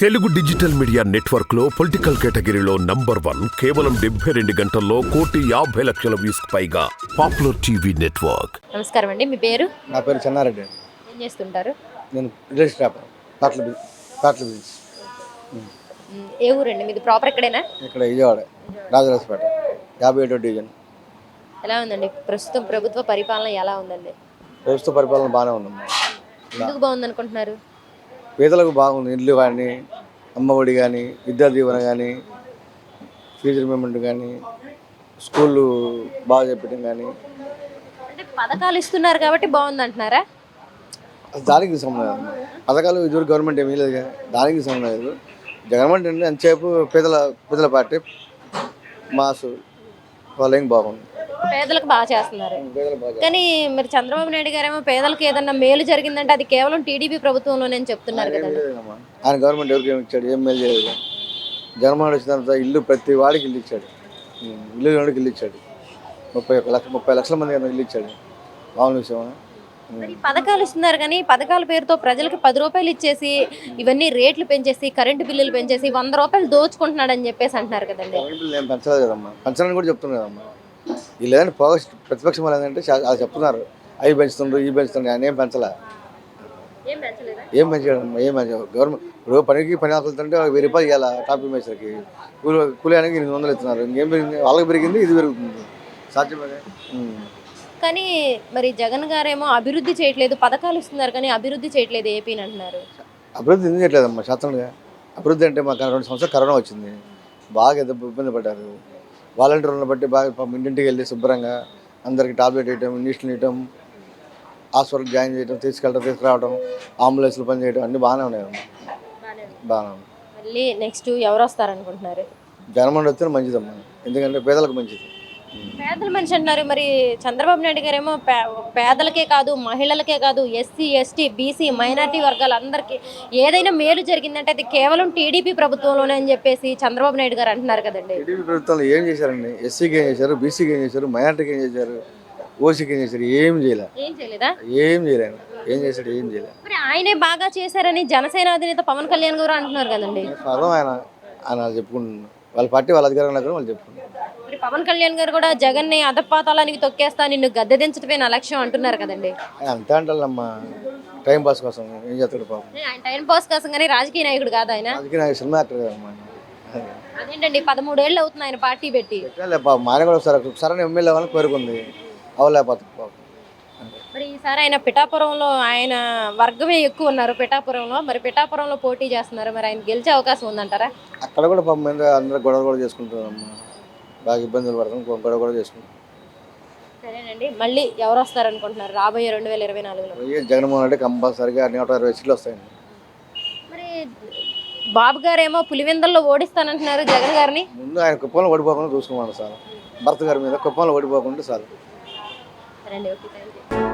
Telugu digital media నెట్వర్క్లో political కేటగిరీలో number one కేవలం డెబ్బై రెండు గంటల్లో కోటి యాభై లక్షల వ్యూస్ పైగా పాపులర్ టీవీ నెట్వర్క్. నమస్కారం అండి మీ పేరు? నా పేరు చెన్నారెడ్డి అండి. ఏం చేస్తుంటారు? నేను రియల్ ఎస్టేట్ వ్యాపారం పాటల బి- పాటల బిజినెస్. మ్, ఏ ఊరండి? మీది ప్రాపర్ ఎక్కడైనా? ఇక్కడ విజయవాడ రాజరాజపేట యాభై ఏడో డివిజన్. ఎలా ఉందండి? ప్రస్తుతం ప్రభుత్వ పరిపాలన ఎలా ఉందండి? ప్రభుత్వ పరిపాలన బాగానే ఉందమ్మా. ఎందుకు బాగుంది అనుకుంటున్నారు పేదలకు బాగుంది. ఇల్లు కానీ అమ్మఒడి కానీ విద్యా దీవెన కానీ ఫీజు రిమెంబర్మెంట్ కానీ స్కూళ్ళు బాగా చెప్పడం కానీ. అంటే పథకాలు ఇస్తున్నారు కాబట్టి బాగుంది అంటున్నారా దానికి సంబంధం పథకాలు ఇదివరకు గవర్నమెంట్ ఏమీ లేదు దానికి సంబంధం లేదు. గవర్నమెంట్ అంటే అంతసేపు పేదల పేదల పార్టీ మాసు వాళ్ళు బాగుంది పేదలకు బాగా చేస్తున్నారు. కానీ మరి చంద్రబాబు నాయుడు గారేమో పేదలకు ఏదన్నా మేలు జరిగిందంటే అది కేవలం టీడీపీ ప్రభుత్వంలోనే అని చెప్తున్నారు చేయలేదమ్మా. ఆయన గవర్నమెంట్ ఎవరికి ఇచ్చాడు? ఏం మేలు చేయలేదు. జగన్మోహన్ వచ్చిన తర్వాత ఇల్లు ప్రతి వాడికి ఇల్లు ఇచ్చాడు. ఇల్లు వాడికి ఇల్లు ఇచ్చాడు. ముప్పై ఒక్క లక్ష ముప్పై లక్షల మంది ఇల్లు ఇచ్చాడు? మామూలు. మరి పథకాలు ఇస్తున్నారు కానీ పథకాల పేరుతో ప్రజలకు పది రూపాయలు ఇచ్చేసి ఇవన్నీ రేట్లు పెంచేసి కరెంటు బిల్లులు పెంచేసి వంద రూపాయలు దోచుకుంటున్నాడని చెప్పేసి అంటున్నారు కదండి. పెంచలేదు కదమ్మా. పెంచాలని కూడా చెప్తున్నారు కదమ్మా. వీళ్ళు ఏదంటే పోగ ప్రతిపక్షం వాళ్ళు ఏంటంటే అది చెప్తున్నారు. అవి పెంచుతుండ్రు ఇవి పెంచుతుండ్రు ఆయన ఏం పెంచలే? ఏం పెంచలేదా? ఏం పెంచాడు గవర్నమెంట్ ఇప్పుడు పనికి పని ఆకులుతుంటే వెయ్యి రూపాయలు ఇవ్వాలి టాప్ మేసర్కి కూలి కూలియానికి ఎనిమిది వందలు ఇస్తున్నారు. ఇంకేం పెరిగింది? వాళ్ళకి పెరిగింది ఇది పెరుగుతుంది. సాధ్యమే. కానీ మరి జగన్ గారేమో అభివృద్ధి చేయట్లేదు పథకాలు ఇస్తున్నారు కానీ అభివృద్ధి చేయట్లేదు ఏపీని అంటున్నారు. అభివృద్ధి ఎందుకు చేయట్లేదమ్మా? శాస్త్రంగా. అభివృద్ధి అంటే మాకు రెండు సంవత్సరాలు కరోనా వచ్చింది. బాగా ఇబ్బంది పడ్డారు. వాలంటీర్లను బట్టి బాగా పాపం ఇంటింటికి వెళ్ళి శుభ్రంగా అందరికి టాబ్లెట్ వేయటం ఇంజక్షన్ ఇవ్వటం హాస్పిటల్ జాయిన్ చేయడం తీసుకెళ్ళడం తీసుకురావడం అంబులెన్స్లు పని చేయడం అన్నీ బాగానే ఉన్నాయమ్మా. బాగానే ఉన్నాయి. మళ్ళీ నెక్స్ట్ ఎవరు వస్తారనుకుంటున్నారు? జగన్మోహన్ వస్తే మంచిదమ్మా. ఎందుకంటే పేదలకు మంచిది. పేదల మనిషి అంటున్నారు. మరి చంద్రబాబు నాయుడు గారేమో పేదలకే కాదు మహిళలకే కాదు ఎస్సీ ఎస్టీ బీసీ మైనార్టీ వర్గాలందరికీ ఏదైనా మేలు జరిగిందంటే అది కేవలం టీడీపీ ప్రభుత్వంలోనే అని చెప్పేసి చంద్రబాబు నాయుడు గారు అంటున్నారు కదండి. టీడీపీ ప్రభుత్వంలో ఏం చేశారండి? ఎస్సీకి ఏం చేశారు? బీసీకి ఏం చేశారు? మైనార్టీకి ఏం చేశారు? ఓసీకి ఏం చేశారు? ఏం చేయలే. ఏం చేయలేదా? ఏం చేయలేదు ఏం చేశాడు? ఏం చేయలే. మరి ఆయనే బాగా చేశారని జనసేన అధినేత పవన్ కళ్యాణ్ గారు అంటున్నారు కదండి. ఆయన ఆయన చెప్పుకుంటున్నారు వాళ్ళ పార్టీ వాళ్ళ అధికారంలో వాళ్ళు చెప్పుకుంటున్నారు. మరి పవన్ కళ్యాణ్ గారు కూడా జగన్ని అధపాతాలానికి తొక్కేస్తా నిన్ను గద్దె దించడమే నా లక్ష్యం అంటున్నారు కదండి. అంతే అంటారమ్మా. టైం పాస్ కోసం ఏం చేస్తాడు పాపం. ఆయన టైం పాస్ కోసం కానీ రాజకీయ నాయకుడు కాదు ఆయన. అందుకే నాకు సినిమా యాక్టర్ కదమ్మా అదేంటండి పదమూడేళ్ళు అవుతుంది ఆయన పార్టీ పెట్టి. పెట్టలే పాపం మా ఆయన కూడా ఒకసారి ఒకసారి ఎమ్మెల్యే అవ్వాలని కోరుకుంది. అవలేకపోతుంది పాపం. మరి ఈసారి ఆయన పిఠాపురంలో ఆయన వర్గమే ఎక్కువ ఉన్నారు పిఠాపురంలో. మరి పిఠాపురంలో పోటీ చేస్తున్నారు. మరి ఆయన గెలిచే అవకాశం ఉందంటారా? అక్కడ కూడా పాపం మీద అందరూ గొడవ కూడా చేసుకుంటారమ్మా బాగా ఇబ్బందులు పడతాం గొడవ కూడా చేసుకుంటాం. సరేనండి మళ్ళీ ఎవరు వస్తారు అనుకుంటున్నారు రాబోయే రెండు వేల ఇరవై నాలుగులో? వైఎస్ జగన్మోహన్ రెడ్డి కంపల్సరీగా నూట ఇరవై సీట్లు వస్తాయండి. మరి బాబు గారేమో పులివెందల్లో ఓడిస్తానంటున్నారు జగన్ గారిని. ముందు ఆయన కుప్పంలో ఓడిపోకుండా చూసుకోమన్నారు సార్. భర్త గారి మీద కుప్పంలో ఓడిపోకుండా సార్ సరే అండి ఓకే థ్యాంక్ యూ